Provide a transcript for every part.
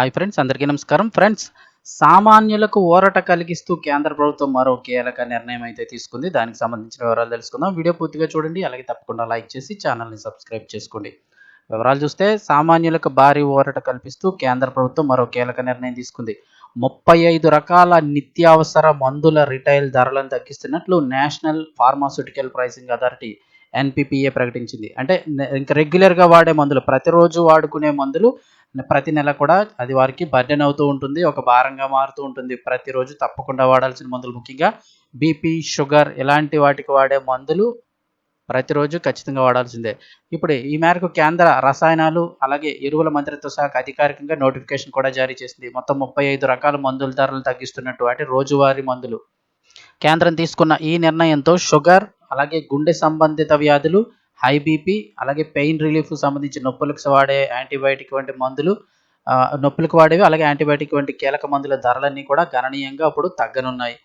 Hi friends అందరికీ నమస్కారం. Friends సామాన్యులకు ఊరట కలిగిస్తూ కేంద్ర ప్రభుత్వం మరో కీలక నిర్ణయం అయితే తీసుకుంది. దానికి సంబంధించిన వివరాలు తెలుసుకుందాం. వీడియో పూర్తిగా చూడండి. అలాగే తప్పకుండా లైక్ చేసి ఛానల్ని సబ్స్క్రైబ్ చేసుకోండి. వివరాలు చూస్తే సామాన్యులకు భారీ ఊరట కల్పిస్తూ కేంద్ర ప్రభుత్వం మరో కీలక నిర్ణయం తీసుకుంది. ముప్పై ఐదు రకాల నిత్యావసర మందుల రిటైల్ ధరలను తగ్గిస్తున్నట్లు national pharmaceutical pricing authority NPPA ప్రకటించింది. అంటే ఇంకా రెగ్యులర్గా వాడే మందులు ప్రతిరోజు వాడుకునే మందులు ప్రతి నెల కూడా అది వారికి బర్డెన్ అవుతూ ఉంటుంది ఒక భారంగా మారుతూ ఉంటుంది. ప్రతిరోజు తప్పకుండా వాడాల్సిన మందులు ముఖ్యంగా బీపీ షుగర్ ఇలాంటి వాటికి వాడే మందులు ప్రతిరోజు ఖచ్చితంగా వాడాల్సిందే. ఇప్పుడు ఈ మేరకు కేంద్ర రసాయనాలు అలాగే ఎరువుల మంత్రిత్వ శాఖ అధికారికంగా నోటిఫికేషన్ కూడా జారీ చేసింది. మొత్తం ముప్పై ఐదు రకాల మందుల ధరలు తగ్గిస్తున్నట్టు అంటే రోజువారీ మందులు. కేంద్రం తీసుకున్న ఈ నిర్ణయంతో షుగర్ అలాగే గుండె సంబంధిత వ్యాధులు హై బీపీ అలాగే పెయిన్ రిలీఫ్ సంబంధించి నొప్పులకు వాడే యాంటీబయాటిక్ వంటి మందులు నొప్పులకు వాడేవి అలాగే యాంటీబయాటిక్ వంటి కీలక మందుల ధరలన్నీ కూడా గణనీయంగా అప్పుడు తగ్గనున్నాయి.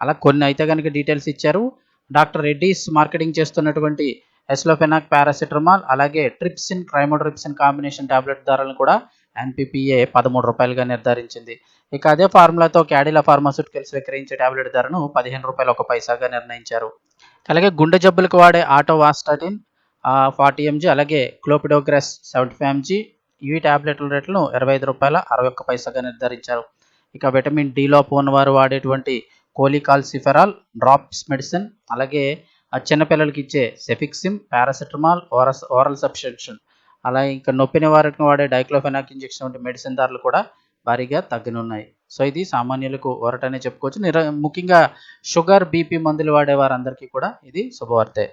అలా కొన్ని అయితే కనుక డీటెయిల్స్ ఇచ్చారు. డాక్టర్ రెడ్డీస్ మార్కెటింగ్ చేస్తున్నటువంటి ఎస్లోఫెనాక్ పారాసిటమాల్ అలాగే ట్రిప్సిన్ క్రైమోట్రిప్సిన్ కాంబినేషన్ టాబ్లెట్ ధరలను కూడా ఎన్పిపిఏ పదమూడు రూపాయలుగా నిర్ధారించింది. ఇక అదే ఫార్ములాతో క్యాడిలా ఫార్మాస్యూటికల్స్ విక్రయించే టాబ్లెట్ ధరను పదిహేను రూపాయలు ఒక పైసాగా నిర్ణయించారు. అలాగే గుండె జబ్బులకు వాడే ఆటోవాస్టాటిన్ ఫార్టీ ఎంజీ అలాగే క్లోపిడోగ్రెస్ సెవెంటీ ఫైవ్ ఎంజీ ఈ ట్యాబ్లెట్ల రేట్లను ఇరవై ఐదు రూపాయల అరవై ఒక్క పైసాగా నిర్ధారించారు. ఇక విటమిన్ డి లోపు ఉన్నవారు వాడేటువంటి కోలికాల్సిఫెరాల్ డ్రాప్స్ మెడిసిన్ అలాగే ఆ చిన్నపిల్లలకి ఇచ్చే సెఫిక్సిమ్ పారాసిటమాల్ ఓరస్ ఓరల్ సబ్స్టెన్షన్ అలాగే ఇంకా నొప్పి నివారణకు వాడే డైక్లోఫెనాక్ ఇంజెక్షన్ వంటి మెడిసిన్ ధరలు కూడా భారీగా తగ్గనున్నాయి. సో ఇది సామాన్యులకు ఒరటనే చెప్పుకోవచ్చు. నిర ముఖ్యంగా షుగర్ బీపీ మందులు వాడే వారందరికీ కూడా ఇది శుభవార్తే.